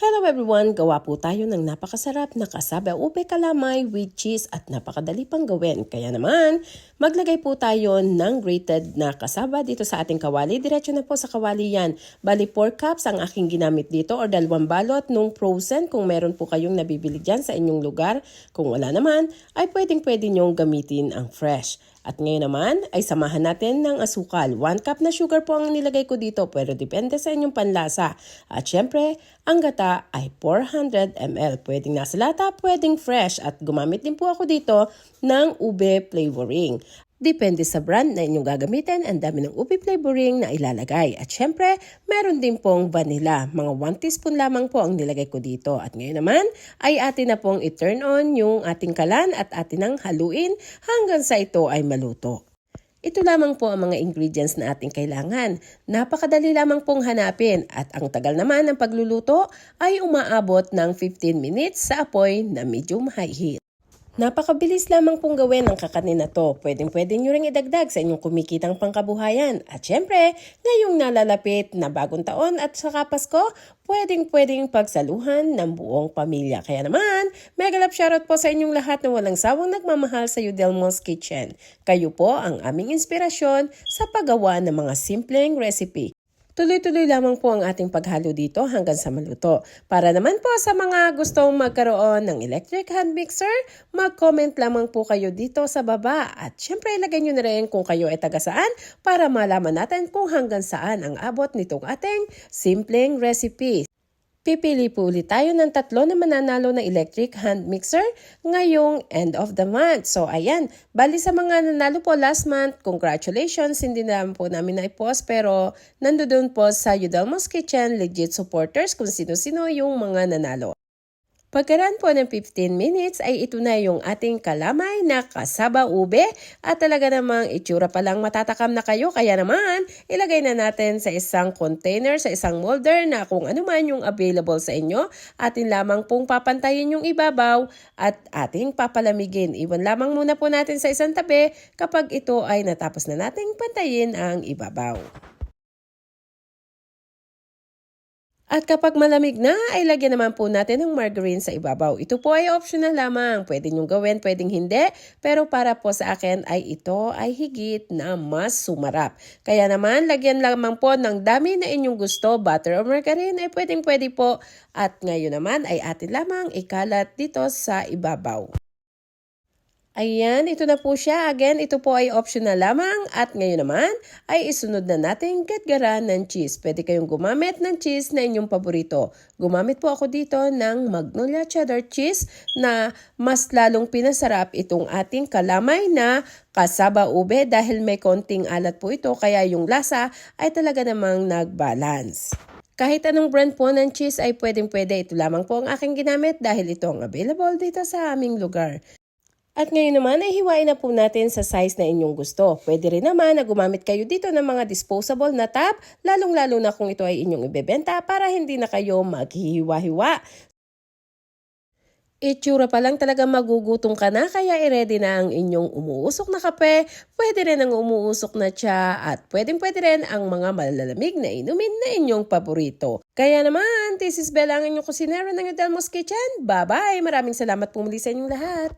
Hello everyone! Gawa po tayo ng napakasarap na kasaba ube kalamay with cheese at napakadali pang gawin. Kaya naman, maglagay po tayo ng grated na kasaba dito sa ating kawali. Diretso na po sa kawali yan. Bali 4 cups ang aking ginamit dito or dalawang balot nung frozen kung meron po kayong nabibili dyan sa inyong lugar. Kung wala naman, ay pwedeng pwede nyong gamitin ang fresh. At ngayon naman ay samahan natin ng asukal. 1 cup na sugar po ang nilagay ko dito pero depende sa inyong panlasa. At syempre, ang gata ay 400 ml. Pwedeng nasa lata, pwedeng fresh. At gumamit din po ako dito ng ube flavoring. Depende sa brand na inyong gagamitin, ang dami ng ube flavoring na ilalagay. At syempre, meron din pong vanilla. Mga 1 teaspoon lamang po ang nilagay ko dito. At ngayon naman, ay atin na pong i-turn on yung ating kalan at atin ang haluin hanggang sa ito ay maluto. Ito lamang po ang mga ingredients na ating kailangan. Napakadali lamang pong hanapin at ang tagal naman ng pagluluto ay umaabot ng 15 minutes sa apoy na medium high heat. Napakabilis lamang pong gawin ang kakanin na to. Pwedeng pwede nyo ring idagdag sa inyong kumikitang pangkabuhayan. At syempre, ngayong nalalapit na bagong taon at saka Pasko, pwedeng pwedeng pagsaluhan ng buong pamilya. Kaya naman, mega love shoutout po sa inyong lahat na walang sawang nagmamahal sa Udelmo's Kitchen. Kayo po ang aming inspirasyon sa paggawa ng mga simpleng recipe. Tuloy-tuloy lamang po ang ating paghalo dito hanggang sa maluto. Para naman po sa mga gustong magkaroon ng electric hand mixer, mag-comment lamang po kayo dito sa baba. At syempre ilagay nyo na rin kung kayo ay taga saan para malaman natin kung hanggang saan ang abot nitong ating simpleng recipe. Pipili po ulit tayo ng tatlo na mananalo na electric hand mixer ngayong end of the month. So ayan, bali sa mga nanalo po last month, congratulations, hindi naman po namin na-post pero nandoon po sa Udelmo's Kitchen legit supporters kung sino-sino yung mga nanalo. Pagkaraan po ng 15 minutes ay ito na yung ating kalamay na kasaba ube at talaga namang itsura pa lang matatakam na kayo kaya naman ilagay na natin sa isang container, sa isang molder na kung ano man yung available sa inyo atin lamang pong papantayin yung ibabaw at ating papalamigin. Iwan lamang muna po natin sa isang tabi kapag ito ay natapos na nating pantayin ang ibabaw. At kapag malamig na, ay lagyan naman po natin ng margarine sa ibabaw. Ito po ay optional lamang. Pwede nyo gawin, pwedeng hindi. Pero para po sa akin ay ito ay higit na mas sumarap. Kaya naman, lagyan lamang po ng dami na inyong gusto. Butter o margarine ay pwedeng pwede po. At ngayon naman ay atin lamang ikalat dito sa ibabaw. Ayan, ito na po siya. Again, ito po ay optional lamang. At ngayon naman, ay isunod na natin gatgaran ng cheese. Pwede kayong gumamit ng cheese na inyong paborito. Gumamit po ako dito ng Magnolia Cheddar Cheese na mas lalong pinasarap itong ating kalamay na kasaba ube dahil may konting alat po ito kaya yung lasa ay talaga namang nag-balance. Kahit anong brand po ng cheese ay pwedeng pwede. Ito lamang po ang aking ginamit dahil ito ang available dito sa aming lugar. At ngayon naman ay hiwain na po natin sa size na inyong gusto. Pwede rin naman na gumamit kayo dito ng mga disposable na tap, lalong-lalo na kung ito ay inyong ibebenta para hindi na kayo maghihiwa-hiwa. Itsura pa lang talaga magugutom ka na kaya i-ready na ang inyong umuusok na kape, pwede rin ang umuusok na tsa at pwedeng pwede rin ang mga malalamig na inumin na inyong paborito. Kaya naman, this is Bella ang inyong kusinero ng Udelmo's Kitchen. Bye-bye! Maraming salamat po muli sa inyong lahat.